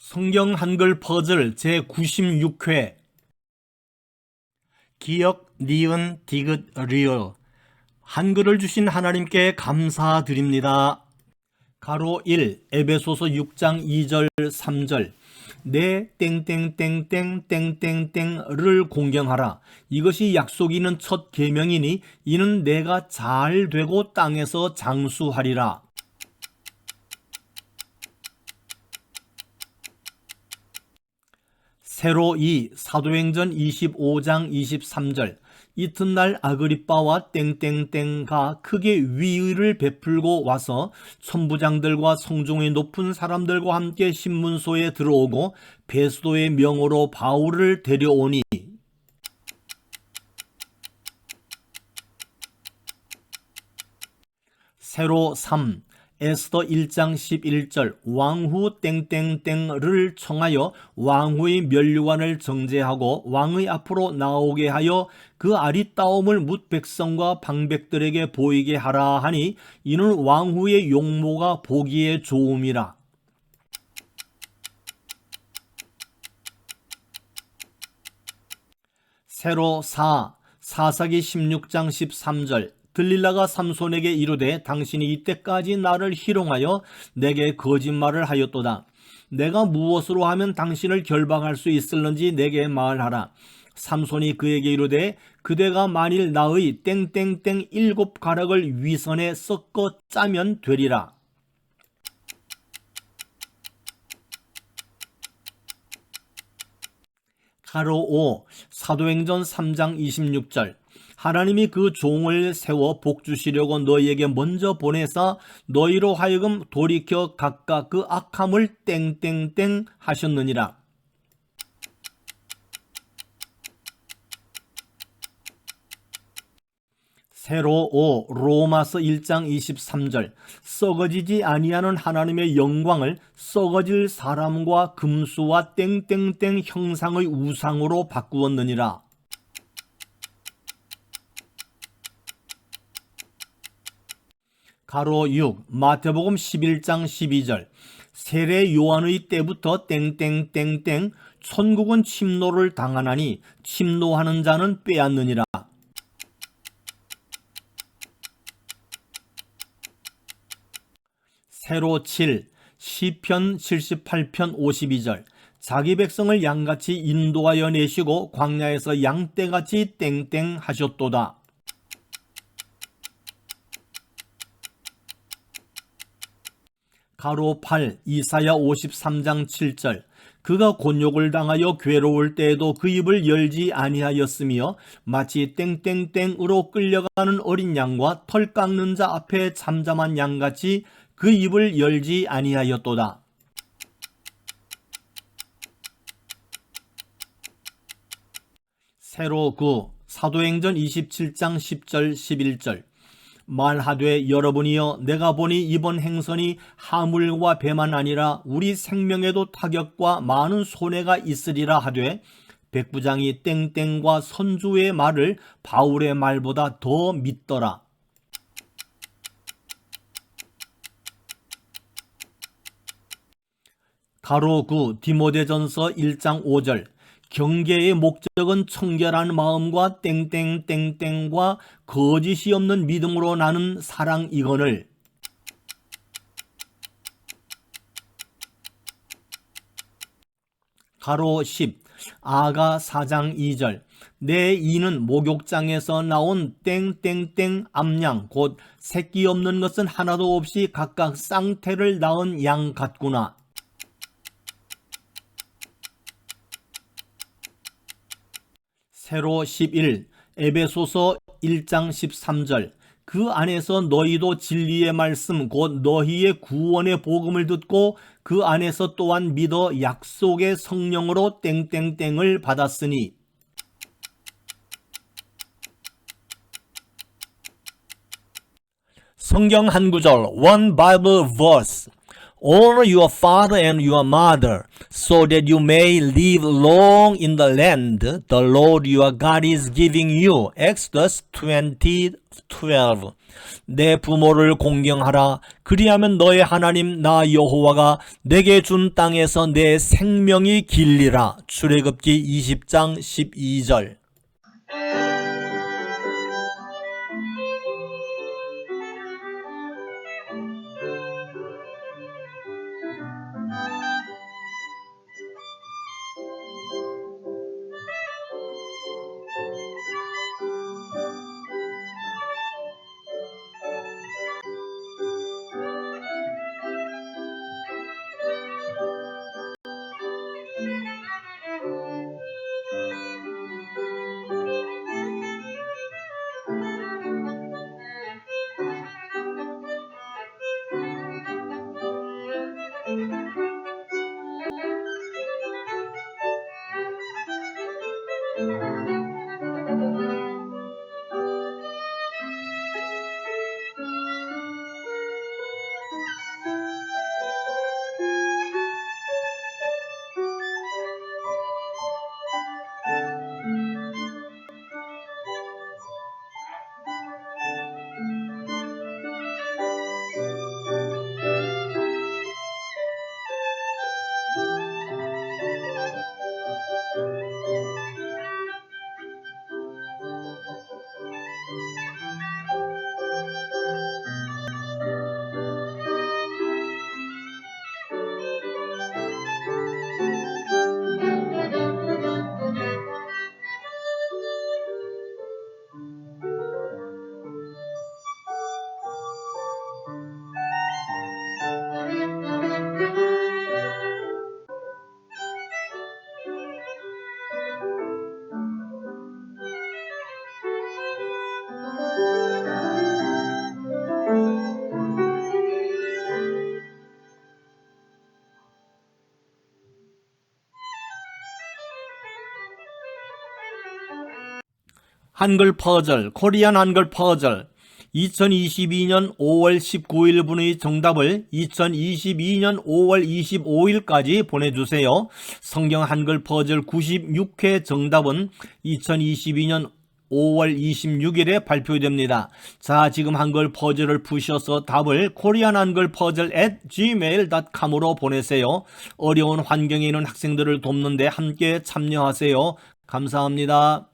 성경 한글 퍼즐 제96회. 기억, 니은, 디귿, 리을. 한글을 주신 하나님께 감사드립니다. 가로 1 에베소서 6장 2절 3절. 내 땡땡땡땡 땡땡땡을 공경하라. 이것이 약속이 있는 첫 계명이니 이는 내가 잘 되고 땅에서 장수하리라 세로 2 사도행전 25장 23절 이튿날 아그리빠와 땡땡땡가 크게 위의를 베풀고 와서 천부장들과 성중의 높은 사람들과 함께 신문소에 들어오고 베스도의 명으로 바울을 데려오니. 세로 3 에스더 1장 11절 왕후 땡땡땡을 청하여 왕후의 면류관을 정제하고 왕의 앞으로 나오게 하여 그 아리따움을 뭇 백성과 방백들에게 보이게 하라 하니 이는 왕후의 용모가 보기에 좋음이라. 세로 4 사사기 16장 13절 들릴라가 삼손에게 이르되 당신이 이때까지 나를 희롱하여 내게 거짓말을 하였도다. 내가 무엇으로 하면 당신을 결박할 수 있을는지 내게 말하라. 삼손이 그에게 이르되 그대가 만일 나의 땡땡땡 일곱 가락을 위선에 섞어 짜면 되리라. 가로 5 사도행전 3장 26절 하나님이 그 종을 세워 복 주시려고 너희에게 먼저 보내사 너희로 하여금 돌이켜 각각 그 악함을 땡땡땡 하셨느니라. 세로 5 로마서 1장 23절 썩어지지 아니하는 하나님의 영광을 썩어질 사람과 금수와 땡땡땡 형상의 우상으로 바꾸었느니라. 가로 6 마태복음 11장 12절. 세례 요한의 때부터 땡땡땡땡 천국은 침노를 당하나니 침노하는 자는 빼앗느니라. 세로 7 시편 78편 52절. 자기 백성을 양같이 인도하여 내시고 광야에서 양떼같이 땡땡 하셨도다 가로 8 이사야 53장 7절 그가 곤욕을 당하여 괴로울 때에도 그 입을 열지 아니하였으며 마치 땡땡땡으로 끌려가는 어린 양과 털 깎는 자 앞에 잠잠한 양같이 그 입을 열지 아니하였도다. 세로 9 사도행전 27장 10절 11절 말하되 여러분이여 내가 보니 이번 행선이 하물과 배만 아니라 우리 생명에도 타격과 많은 손해가 있으리라 하되 백부장이 땡땡과 선주의 말을 바울의 말보다 더 믿더라. 가로 9 디모데전서 1장 5절 경계의 목적은 청결한 마음과 땡땡땡땡과 거짓이 없는 믿음으로 나는 사랑이거늘 가로 10 아가 4장 2절. 내 이는 목욕장에서 나온 땡땡땡 암양 곧 새끼 없는 것은 하나도 없이 각각 쌍태를 낳은 양 같구나 세로 11 에베소서 1장 13절. 그 안에서 너희도 진리의 말씀 곧 너희의 구원의 복음을 듣고 그 안에서 또한 믿어 약속의 성령으로 땡땡땡을 받았으니. 성경 한 구절 One Bible Verse Honor your father and your mother, so that you may live long in the land the Lord your God is giving you. Exodus 20:12. 내 부모를 공경하라. 그리하면 너의 하나님 나 여호와가 내게 준 땅에서 내 생명이 길리라. 출애굽기 20장 12절. 한글 퍼즐, 코리안 한글 퍼즐. 2022년 5월 19일 분의 정답을 2022년 5월 25일까지 보내주세요. 성경 한글 퍼즐 96회 정답은 2022년 5월 26일에 발표됩니다. 자, 지금 한글 퍼즐을 푸셔서 답을 코리안 한글 퍼즐 at gmail.com으로 보내세요. 어려운 환경에 있는 학생들을 돕는데 함께 참여하세요. 감사합니다.